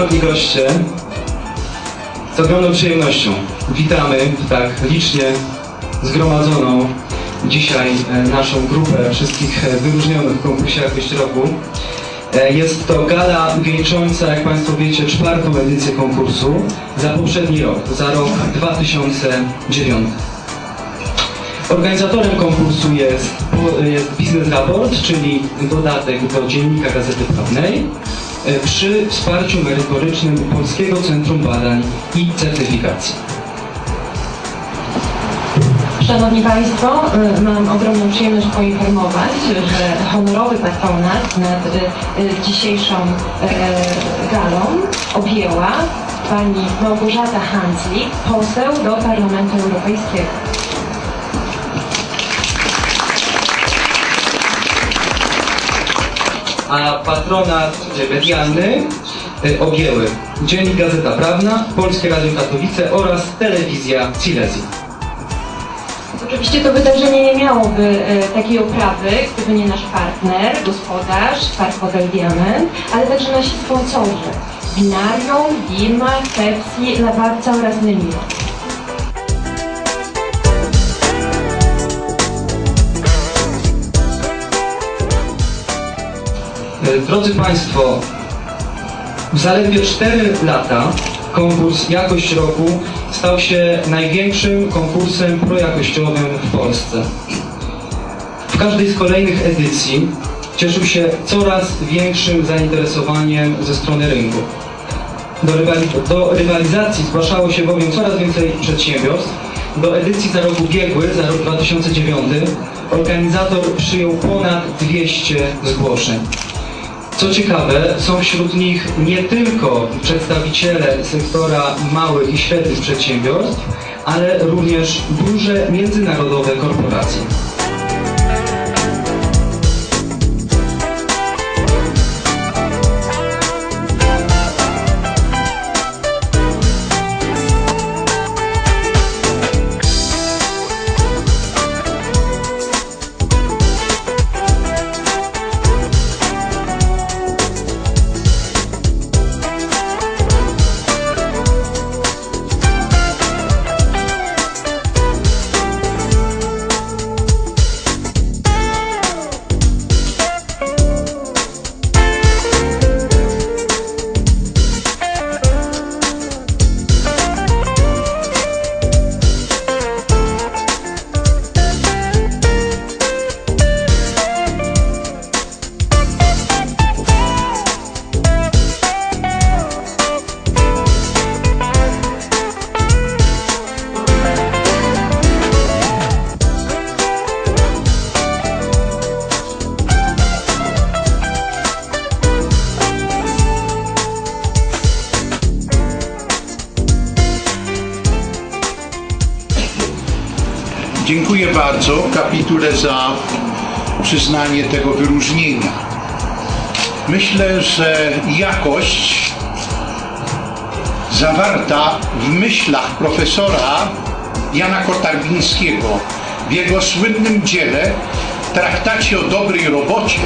Szanowni goście, z ogromną przyjemnością witamy tak licznie zgromadzoną dzisiaj e, naszą grupę wszystkich e, wyróżnionych w konkursie Jakość Roku. E, Jest to gala wieńcząca, jak Państwo wiecie, czwartą edycję konkursu za poprzedni rok, za rok 2009. Organizatorem konkursu jest, jest Business Raport, czyli dodatek do Dziennika Gazety Prawnej przy wsparciu merytorycznym Polskiego Centrum Badań i Certyfikacji. Szanowni Państwo, y, mam ogromną przyjemność poinformować, że honorowy patronat nad y, dzisiejszą galą objęła pani Małgorzata Hanslik, poseł do Parlamentu Europejskiego. A patronat medialny e, objęły Dziennik Gazeta Prawna, Polskie Radio Katowice oraz Telewizja Silesia. Oczywiście to wydarzenie nie miałoby e, takiej oprawy, gdyby nie nasz partner, gospodarz, Park Hotel Diament, ale także nasi sponsorzy. Binarium, Dima, Pepsi, Lawarca oraz Nemiro. Drodzy Państwo, w zaledwie 4 lata konkurs Jakość Roku stał się największym konkursem projakościowym w Polsce. W każdej z kolejnych edycji cieszył się coraz większym zainteresowaniem ze strony rynku. Do, rywali- do rywalizacji zgłaszało się bowiem coraz więcej przedsiębiorstw. Do edycji za rok ubiegły, za rok 2009, organizator przyjął ponad 200 zgłoszeń. Co ciekawe, są wśród nich nie tylko przedstawiciele sektora małych i średnich przedsiębiorstw, ale również duże międzynarodowe korporacje. Dziękuję bardzo kapitule za przyznanie tego wyróżnienia. Myślę, że jakość zawarta w myślach profesora Jana Kotarbińskiego w jego słynnym dziele Traktacie o dobrej robocie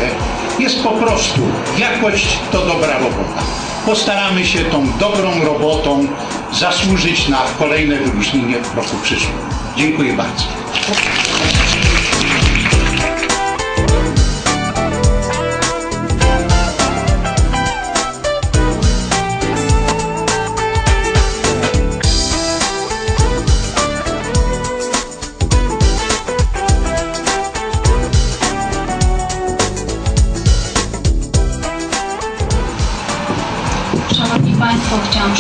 jest po prostu jakość to dobra robota. Postaramy się tą dobrą robotą zasłużyć na kolejne wyróżnienie w roku przyszłym. Dziękuję bardzo. Szanowni Państwo, chciałam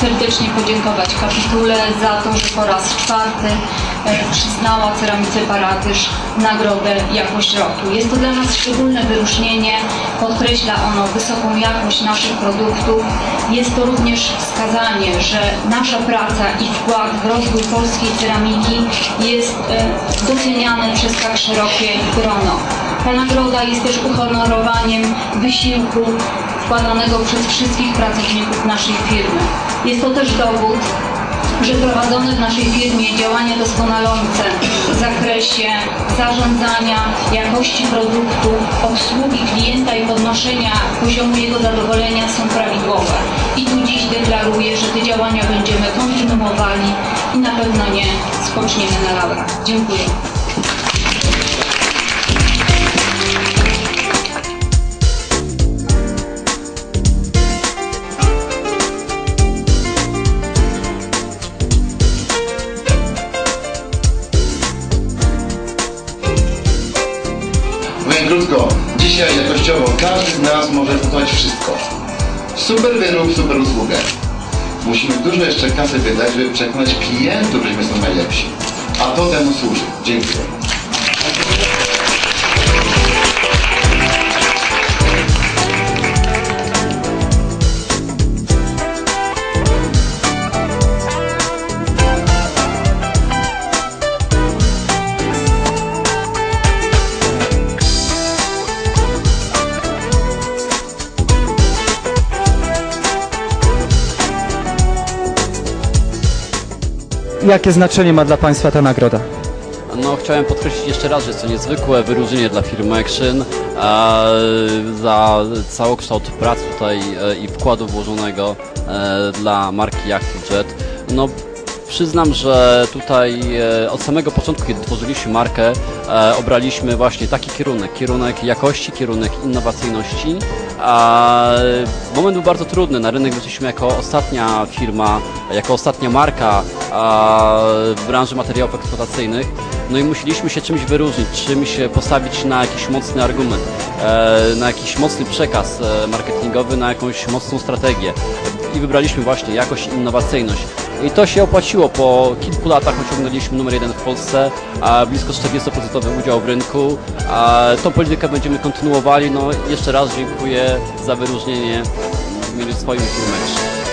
serdecznie podziękować kapitule za to, że po raz czwarty e, przyznała ceramice Paradyż nagrodę Jakość Roku. Jest to dla nas szczególne wyróżnienie, podkreśla ono wysoką jakość naszych produktów. Jest to również wskazanie, że nasza praca i wkład w rozwój polskiej ceramiki jest e, doceniany przez tak szerokie grono. Ta nagroda jest też uhonorowaniem wysiłku wkładanego przez wszystkich pracowników naszej firmy. Jest to też dowód, że prowadzone w naszej firmie działania doskonalące w zakresie zarządzania, jakości produktu, obsługi klienta i podnoszenia poziomu jego zadowolenia są prawidłowe. I tu dziś deklaruję, że te działania będziemy kontynuowali i na pewno nie spoczniemy na laurach. Dziękuję. Krótko, dzisiaj jakościowo każdy z nas może kupować wszystko. Super wyrób, super usługę. Musimy dużo jeszcze kasy wydać, żeby przekonać klientów, żeśmy są najlepsi. A to temu służy. Dziękuję. Jakie znaczenie ma dla Państwa ta nagroda? No, chciałem podkreślić jeszcze raz, że jest to niezwykłe wyróżnienie dla firmy Action e, za całokształt pracy tutaj e, i wkładu włożonego e, dla marki Jet. No, przyznam, że tutaj e, od samego początku, kiedy tworzyliśmy markę, e, obraliśmy właśnie taki kierunek, kierunek jakości, kierunek innowacyjności. Moment był bardzo trudny. Na rynek wyszliśmy jako ostatnia firma, jako ostatnia marka w branży materiałów eksploatacyjnych. No i musieliśmy się czymś wyróżnić, czymś postawić na jakiś mocny argument, e, na jakiś mocny przekaz marketingowy, na jakąś mocną strategię. I wybraliśmy właśnie jakość i innowacyjność. I to się opłaciło. Po kilku latach osiągnęliśmy numer jeden w Polsce, a blisko 40% udział w rynku. A tą politykę będziemy kontynuowali. No jeszcze raz dziękuję za wyróżnienie w imieniu swoim firmy.